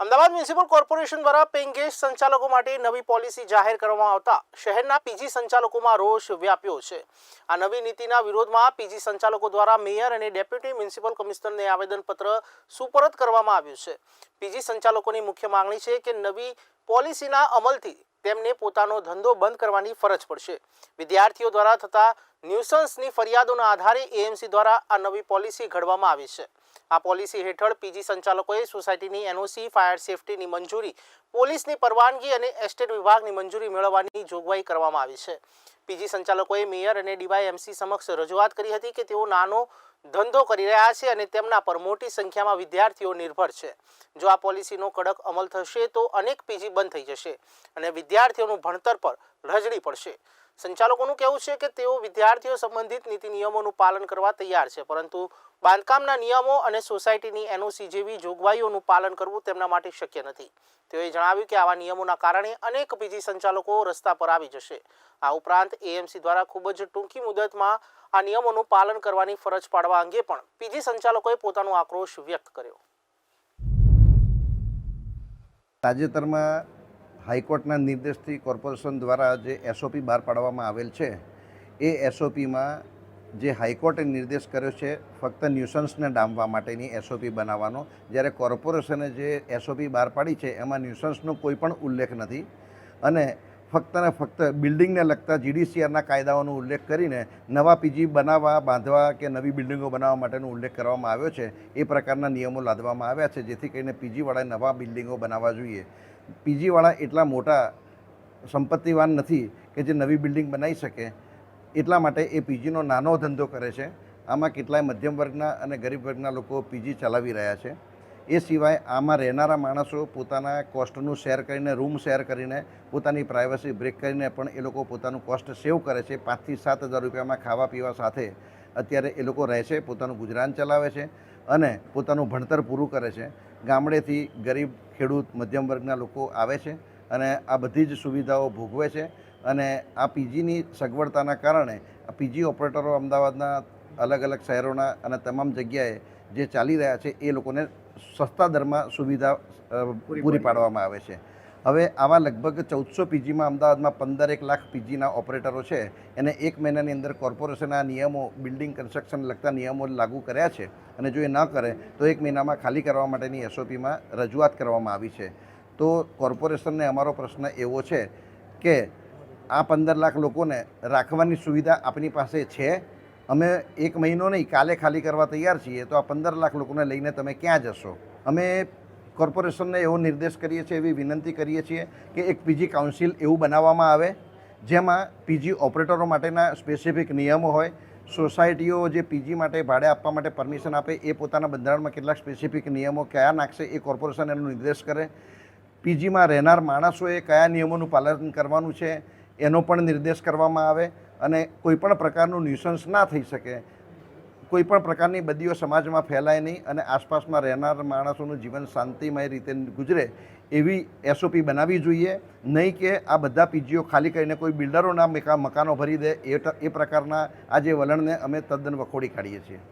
Ahmedabad municipal corporation દ્વારા paying guest સંચાલકો માટે નવી પોલિસી જાહેર કરવામાં આવતા શહેરના પીજી સંચાલકોમાં રોષ વ્યાપ્યો છે. આ નવી નીતિના વિરોધમાં પીજી સંચાલકો દ્વારા મેયર અને ડેપ્યુટી મ્યુનિસિપલ કમિશનરને આવેદનપત્ર સુપરત કરવામાં આવ્યું છે. પીજી સંચાલકોની મુખ્ય માંગણી છે કે નવી પોલિસીના અમલથી તેમને પોતાનો ધંધો બંધ કરવાની ફરજ પડશે. વિદ્યાર્થીઓ દ્વારા થતા ન્યુસન્સની ફરિયાદોના આધારે એએમસી દ્વારા આ નવી પોલિસી ઘડવામાં આવી છે. આ પોલિસી હેઠળ પીજી સંચાલકોએ સોસાયટીની એનઓસી, ફાયર સેફટીની મંજૂરી, પોલીસની પરવાનગી અને એસ્ટેટ વિભાગની મંજૂરી મેળવવાની જોગવાઈ કરવામાં આવી છે. પીજી સંચાલકોએ મેયર અને ડીવાયએમસી સમક્ષ રજૂઆત કરી હતી કે તેઓ નાનો ધંધો કરી રહ્યા છે અને તેમના પર મોટી સંખ્યામાં વિદ્યાર્થીઓ નિર્ભર છે. જો આ પોલિસીનો કડક અમલ થશે તો અનેક પીજી બંધ થઈ જશે અને વિદ્યાર્થીઓનું ભણતર પર રજડી પડશે. સંચાલકોનું કહેવું છે કે તેઓ વિદ્યાર્થીઓ સંબંધિત નીતિ નિયમોનું પાલન કરવા તૈયાર છે, પરંતુ બાંધકામના નિયમો અને સોસાયટીની એનઓસી જેવી જોગવાઈઓનું પાલન કરવું તેમના માટે શક્ય નથી. તેઓએ જણાવ્યું કે આવા નિયમોના કારણે અનેક પીજી સંચાલકો રસ્તા પર આવી જશે. આ ઉપરાંત એએમસી દ્વારા ખૂબ જ ટૂંકી મુદતમાં આ નિયમોનું પાલન કરવાની ફરજ પાડવા અંગે પણ પીજી સંચાલકોએ પોતાનો આક્રોશ વ્યક્ત કર્યો. તાજેતરમાં હાઈકોર્ટના નિર્દેશથી કોર્પોરેશન દ્વારા જે એસઓપી બહાર પાડવામાં આવેલ છે, એ એસઓપીમાં જે હાઈકોર્ટે નિર્દેશ કર્યો છે, ફક્ત ન્યુસન્સને ડામવા માટેની એસઓપી બનાવવાનો. જ્યારે કોર્પોરેશને જે એસઓપી બહાર પાડી છે, એમાં ન્યુસન્સનો કોઈ પણ ઉલ્લેખ નથી. અને ફક્ત ને ફક્ત બિલ્ડિંગને લગતા જીડીસીઆરના કાયદાઓનો ઉલ્લેખ કરીને નવા પીજી બનાવવા, બાંધવા કે નવી બિલ્ડિંગો બનાવવા માટેનો ઉલ્લેખ કરવામાં આવ્યો છે, એ પ્રકારના નિયમો લાદવામાં આવ્યા છે, જેથી કરીને પીજીવાળાએ નવા બિલ્ડિંગો બનાવવા જોઈએ. પીજીવાળા એટલા મોટા સંપત્તિવાન નથી કે જે નવી બિલ્ડિંગ બનાવી શકે, એટલા માટે એ પીજીનો નાનો ધંધો કરે છે. આમાં કેટલાય મધ્યમ વર્ગના અને ગરીબ વર્ગના લોકો પીજી ચલાવી રહ્યા છે. એ સિવાય આમાં રહેનારા માણસો પોતાના કોસ્ટનું શેર કરીને, રૂમ શેર કરીને, પોતાની પ્રાઇવસી બ્રેક કરીને પણ એ લોકો પોતાનું કોસ્ટ સેવ કરે છે. પાંચથી સાત હજાર રૂપિયામાં ખાવા પીવા સાથે અત્યારે એ લોકો રહે છે પોતાનું ગુજરાન ચલાવે છે અને પોતાનું ભણતર પૂરું કરે છે. ગામડેથી ગરીબ ખેડૂત મધ્યમ વર્ગના લોકો આવે છે અને આ બધી જ સુવિધાઓ ભોગવે છે અને આ પીજીની સગવડતાના કારણે આ પીજી ઓપરેટરો અમદાવાદના અલગ અલગ શહેરોના અને તમામ જગ્યાએ જે ચાલી રહ્યા છે એ લોકોને સસ્તા દરમાં સુવિધા પૂરી પાડવામાં આવે છે. હવે આવા લગભગ ચૌદસો પીજીમાં અમદાવાદમાં પંદર એક લાખ પીજીના ઓપરેટરો છે. એને એક મહિનાની અંદર કોર્પોરેશનના નિયમો, બિલ્ડિંગ કન્સ્ટ્રક્શન લગતા નિયમો લાગુ કર્યા છે. અને જો એ ન કરે, તો એક મહિનામાં ખાલી કરવા માટેની એસઓપીમાં રજૂઆત કરવામાં આવી છે. તો કોર્પોરેશનને અમારો પ્રશ્ન એવો છે કે આ પંદર લાખ લોકોને રાખવાની સુવિધા આપની પાસે છે? અમે એક મહિનો નહીં, કાલે ખાલી કરવા તૈયાર છીએ. તો આ પંદર લાખ લોકોને લઈને તમે ક્યાં જશો? અમે કોર્પોરેશનને એવો નિર્દેશ કરીએ છીએ, એવી વિનંતી કરીએ છીએ કે એક પીજી કાઉન્સિલ એવું બનાવવામાં આવે, જેમાં પીજી ઓપરેટરો માટેના સ્પેસિફિક નિયમો હોય, સોસાયટીઓ જે પીજી માટે ભાડે આપવા માટે પરમિશન આપે, એ પોતાના બંધારણમાં કેટલાક સ્પેસિફિક નિયમો કયા નાખશે એ કોર્પોરેશન એનો નિર્દેશ કરે. પીજીમાં રહેનાર માણસોએ કયા નિયમોનું પાલન કરવાનું છે, એનો પણ નિર્દેશ કરવામાં આવે અને કોઈપણ પ્રકારનું ન્યુસન્સ ના થઈ શકે કોઈપણ પ્રકારની બદીઓ સમાજમાં ફેલાય નહીં અને આસપાસમાં રહેનાર માણસોનું જીવન શાંતિમય રીતે ગુજરે એવી એસઓપી બનાવવી જોઈએ. નહીં કે આ બધા પીજીઓ ખાલી કરીને કોઈ બિલ્ડરોના મકાનો ભરી દે. એ પ્રકારના આ જે વલણને અમે તદ્દન વખોડી કાઢીએ છીએ.